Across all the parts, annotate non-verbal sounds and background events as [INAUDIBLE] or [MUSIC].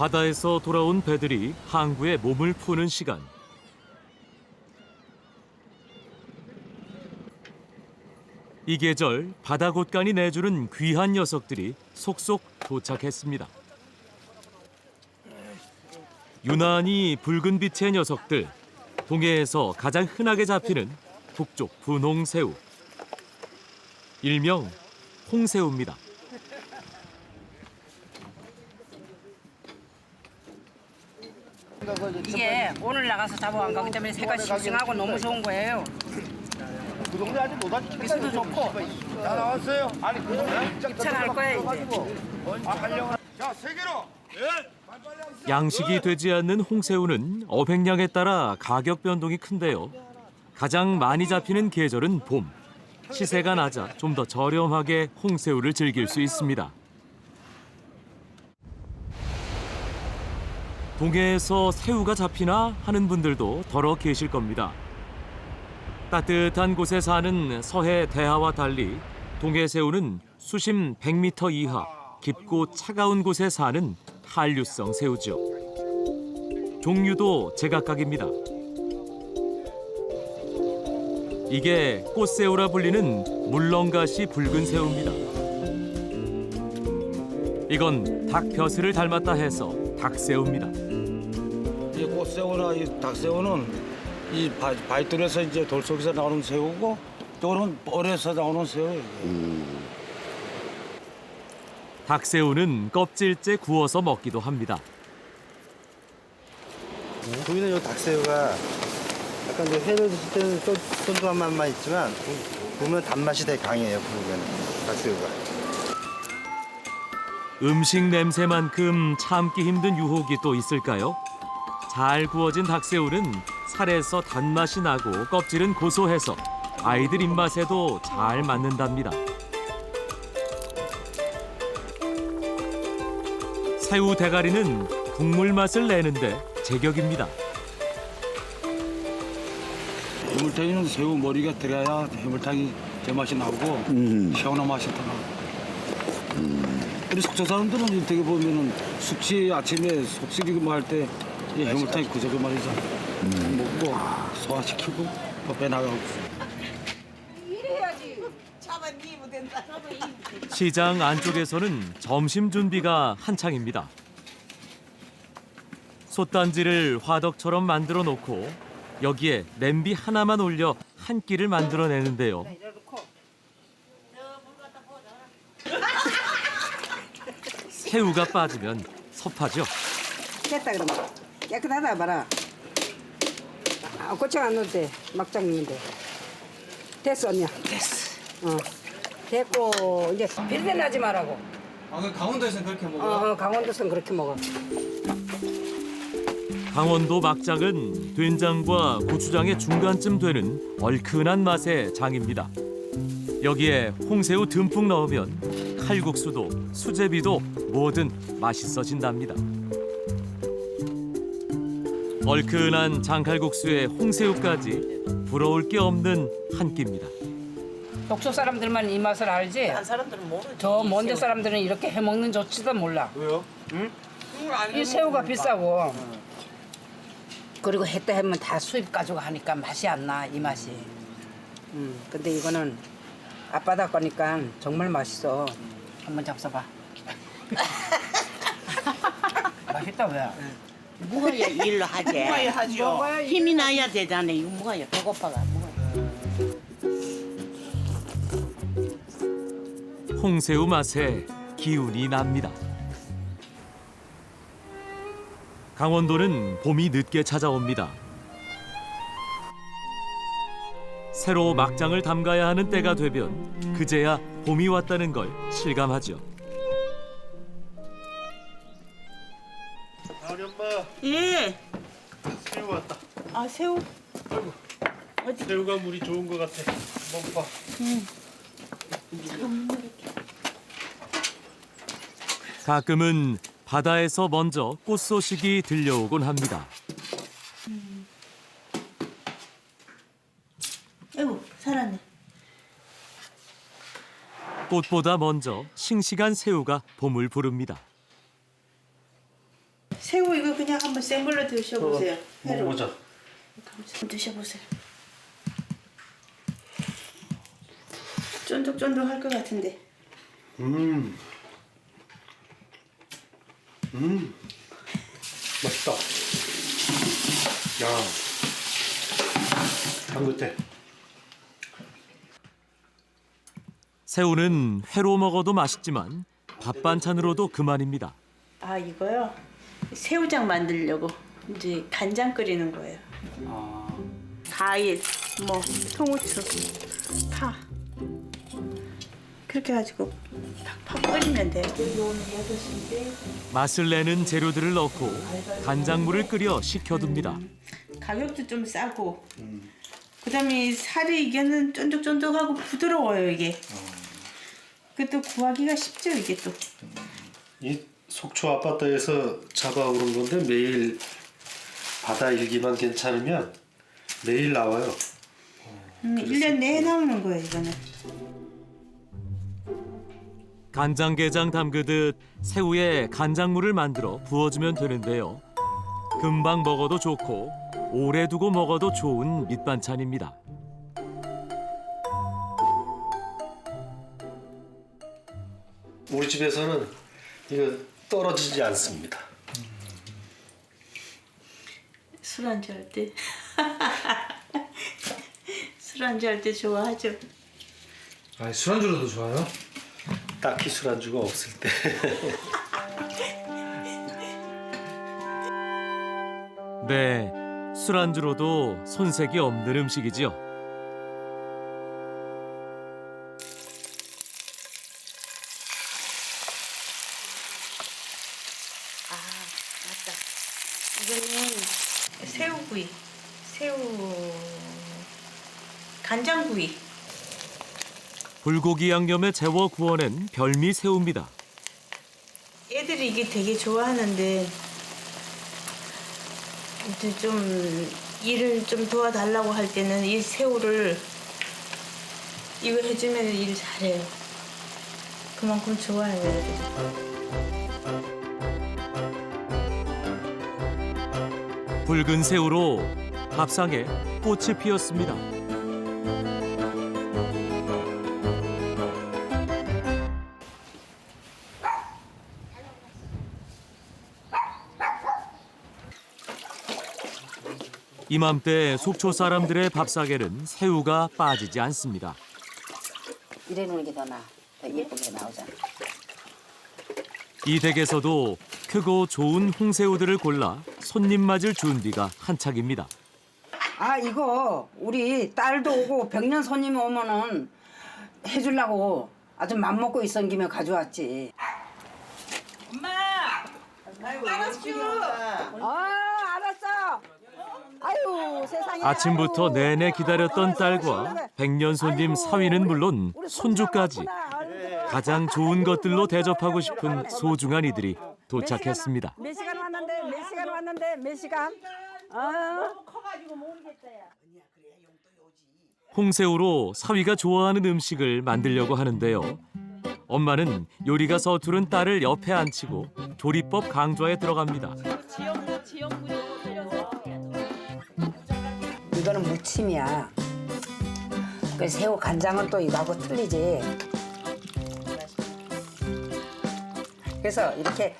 바다에서 돌아온 배들이 항구에 몸을 푸는 시간. 이 계절 바다 곳간이 내주는 귀한 녀석들이 속속 도착했습니다. 유난히 붉은 빛의 녀석들, 동해에서 가장 흔하게 잡히는 북쪽 분홍새우. 일명 홍새우입니다. 이게 오늘 나가서 잡아간 거기 때문에 색깔 싱싱하고 너무 좋은 거예요. 그 동네 아직 못 왔지. 미술도 좋고 다 나왔어요. 아니 그 동네 입찰할 거예요 이제. 아 하려고. 자세 개로. 양식이 되지 않는 홍새우는 어획량에 따라 가격 변동이 큰데요. 가장 많이 잡히는 계절은 봄. 시세가 낮아 좀 더 저렴하게 홍새우를 즐길 수 있습니다. 동해에서 새우가 잡히나 하는 분들도 더러 계실 겁니다. 따뜻한 곳에 사는 서해 대하와 달리 동해 새우는 수심 100m 이하 깊고 차가운 곳에 사는 한류성 새우죠. 종류도 제각각입니다. 이게 꽃새우라 불리는 물렁가시 붉은 새우입니다. 이건 닭 벼슬을 닮았다 해서 닭새우입니다. 이 꽃새우나 이 닭새우는 이 바, 바위돌에서 이제 돌 속에서 나오는 새우고 또는 뻘에서 나오는 새우예요. 닭새우는 껍질째 구워서 먹기도 합니다. 보이는 이 닭새우가 약간 이제 회를 드실 때는 쫀- 쫀쫀한 맛만 있지만 구- 구우면 단맛이 되게 강해요. 구우면 닭새우가. 음식 냄새만큼 참기 힘든 유혹이 또 있을까요? 잘 구워진 닭새우는 살에서 단맛이 나고 껍질은 고소해서 아이들 입맛에도 잘 맞는답니다. 새우 대가리는 국물 맛을 내는데 제격입니다. 해물탕에는 새우 머리가 들어야 해물탕이 제맛이 나고 시원한 맛이 더 나고. 우리 속초 사람들은 어떻게 보면은 숙취 아침에 속쓰리고 할때 이 해물탕이 그저 그 말이죠. 먹고 소화시키고 또배 나가고. 시장 안쪽에서는 점심 준비가 한창입니다. 솥단지를 화덕처럼 만들어 놓고 여기에 냄비 하나만 올려 한 끼를 만들어내는데요. 새우가 빠지면 섭하죠. 됐다 그러면 깨끗하다 봐라. 아, 고추 안 넣어도 돼. 막장 돼. 됐어 언니야. 됐어. 어. 됐고 이제 비린내 나지 말라고. 아, 그 강원도에서는 그렇게 먹어 요? 어, 어 강원도선 그렇게 먹어. 강원도 막장은 된장과 고추장의 중간쯤 되는 얼큰한 맛의 장입니다. 여기에 홍새우 듬뿍 넣으면 칼국수도 수제비도 뭐든 맛있어진답니다. 얼큰한 장칼국수에 홍새우까지 부러울 게 없는 한 끼입니다. 독소 사람들만 이 맛을 알지. 딴 사람들은 모르지. 저 먼데 사람들은 이렇게 해 먹는 조치도 몰라. 왜요? 이 새우가 비싸고. 그리고 했다 하면 다 수입 가지고 하니까 맛이 안 나, 이 맛이. 음, 근데 이거는 앞바다 거니까 정말 맛있어. 한번 잡숴봐. [LAUGHS] 맛있다, 왜? 먹어야 [LAUGHS] 일로 하지. 먹어야 하죠. 힘이 나야 되잖아요. 이거 먹어야 배고파가 먹어야. 홍새우 맛에 기운이 납니다. 강원도는 봄이 늦게 찾아옵니다. 새로 막장을 담가야 하는 때가 되면 그제야 봄이 왔다는 걸 실감하죠. 우리 엄마 예. 새우 왔다. 아 새우. 새우가 물이 좋은 것 같아. 먹봐. 가끔은 바다에서 먼저 꽃 소식이 들려오곤 합니다. 아이고 살았네. 꽃보다 먼저 싱싱한 새우가 봄을 부릅니다. 새우 이거 그냥 한번 생걸로 드셔보세요. 회로. 먹어보자. 한번 드셔보세요. 쫀득쫀득할 것 같은데. 음. 음. 맛있다. 야. 향긋해. 새우는 회로 먹어도 맛있지만 밥 반찬으로도 그만입니다. 아 이거요? 새우장 만들려고 이제 간장 끓이는 거예요. 과일, 뭐 통후추, 파 그렇게 가지고 팍팍 끓이면 돼요. 맛을 내는 재료들을 넣고 간장물을 끓여 식혀둡니다. 가격도 좀 싸고 그다음에 살이 이게는 쫀득쫀득하고 부드러워요 이게. 그또 구하기가 쉽죠 이게 또. 이 속초 아파트에서 잡아오는 건데 매일 바다 일기만 괜찮으면 매일 나와요. 음, 1년 내내 나오는 거예요 이거는. 간장게장 담그듯 새우에 간장물을 만들어 부어주면 되는데요. 금방 먹어도 좋고 오래 두고 먹어도 좋은 밑반찬입니다. 우리 집에서는 이거 떨어지지 않습니다. 술 안주 할 때. [LAUGHS] 술 안주 할때 좋아하죠. 아, 술안주로도 좋아요? 딱히 술안주가 없을 때. [LAUGHS] 네, 술안주로도 손색이 없는 음식이지요. 새우구이, 새우 간장구이. 불고기 양념에 재워 구워낸 별미 새우입니다. 애들이 이게 되게 좋아하는데 이제 좀 일을 좀 도와달라고 할 때는 이 새우를 이거 해주면 일 잘해요. 그만큼 좋아해요. 애들이. 붉은 새우로 밥상에 꽃이 피었습니다. 이맘때 속초 사람들의 밥상에는 새우가 빠지지 않습니다. 이래 놓는 게 더 나아. 더 예쁘게 나오잖아. 이 댁에서도 크고 좋은 홍새우들을 골라 손님 맞을 준비가 한창입니다. 아 이거 우리 딸도 오고 백년 손님 오면은 해주려고 아주 맘먹고 있던 김에 가져왔지. 엄마! 아 알았어. 아유 세상에. 아침부터 아유. 내내 기다렸던 딸과. 백년 손님 사위는 물론 손주까지. 가장 좋은 것들로 대접하고 싶은 소중한 이들이 도착했습니다. 몇 시간 왔는데 몇 시간 왔는데 몇 시간? 어? 홍새우로 사위가 좋아하는 음식을 만들려고 하는데요. 엄마는 요리가 서투른 딸을 옆에 앉히고 조리법 강좌에 들어갑니다. 이거는 무침이야. 그 새우 간장은 또 이거하고 틀리지. 그래서 이렇게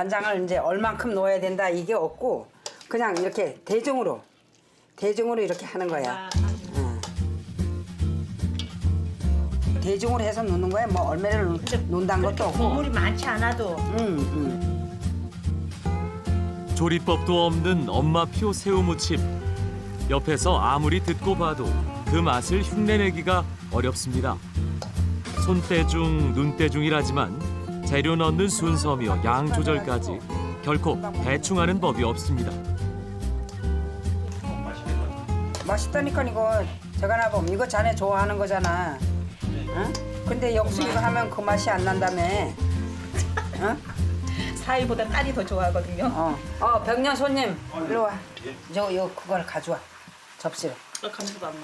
간장을 이제 얼만큼 넣어야 된다 이게 없고 그냥 이렇게 대중으로 대중으로 이렇게 하는 거야. 응. 대중으로 해서 넣는 거야. 뭐 얼마를 놓는다는 것도 없고. 국물이 많지 않아도 응, 응. 조리법도 없는 엄마표 새우무침. 옆에서 아무리 듣고 봐도 그 맛을 흉내내기가 어렵습니다. 손대중, 눈대중이라지만 재료 넣는 순서며 양 조절까지 결코 대충 하는 법이 없습니다. 맛있다니까 이거 제가 나보면 이거 자네 좋아하는 거잖아. 응? 근데 역시 이거 하면 그 맛이 안 난다며. 응? 사이보다 딸이 더 좋아하거든요. 어, 어 백년 손님 일로 와. 저, 요 그걸 가져와 접시로. 어, 감수가 엄마.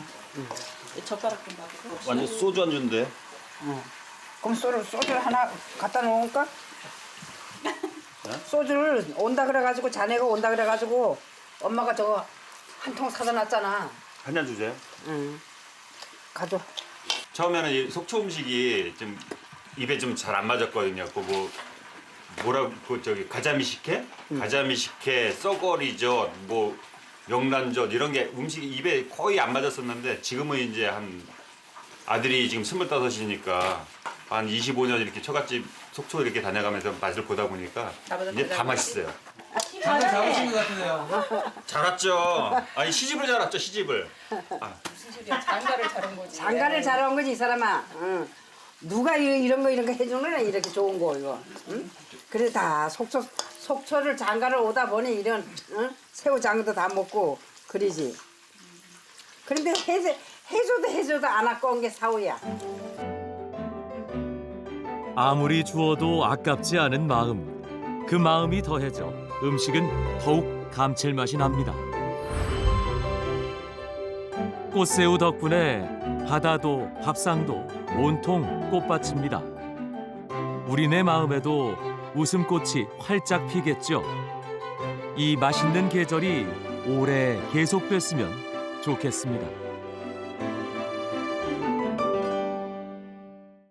젓가락 좀 봐주고. 완전 소주 안주인데. 어. 그럼 소주 소주 하나 갖다 놓을까? 소주를 온다 그래가지고 자네가 온다 그래가지고 엄마가 저거 한 통 사다 놨잖아. 한 잔 주세요. 응. 가져. 처음에는 이 속초 음식이 좀 입에 좀 잘 안 맞았거든요. 그뭐 뭐라고 그 저기 가자미 식혜, 가자미 식혜, 썩어리젓, 뭐 명란젓 이런 게 음식이 입에 거의 안 맞았었는데 지금은 이제 한 아들이 지금 스물다섯이니까 한 25년 이렇게 처갓집 속초 이렇게 다녀가면서 맛을 보다 보니까 이제 다 맛있어요. 장을 잡으신 것 같은데요. [LAUGHS] 잘 왔죠. 아니 시집을 잘 왔죠 시집을. 장가를 자른 거지. 장가를 잘한 거지 이 사람아. 응. 누가 이- 이런 거 이런 거 해주는 거야 이렇게 좋은 거 이거. 응? 그래 다 속초 속초를 장가를 오다 보니 이런 응? 새우 장도 다 먹고 그러지. 그런데 해 해줘도 해줘도 안 아까운 게 사우야. 아무리 주어도 아깝지 않은 마음. 그 마음이 더해져 음식은 더욱 감칠맛이 납니다. 꽃새우 덕분에 바다도 밥상도 온통 꽃밭입니다. 우리네 마음에도 웃음꽃이 활짝 피겠죠. 이 맛있는 계절이 오래 계속됐으면 좋겠습니다.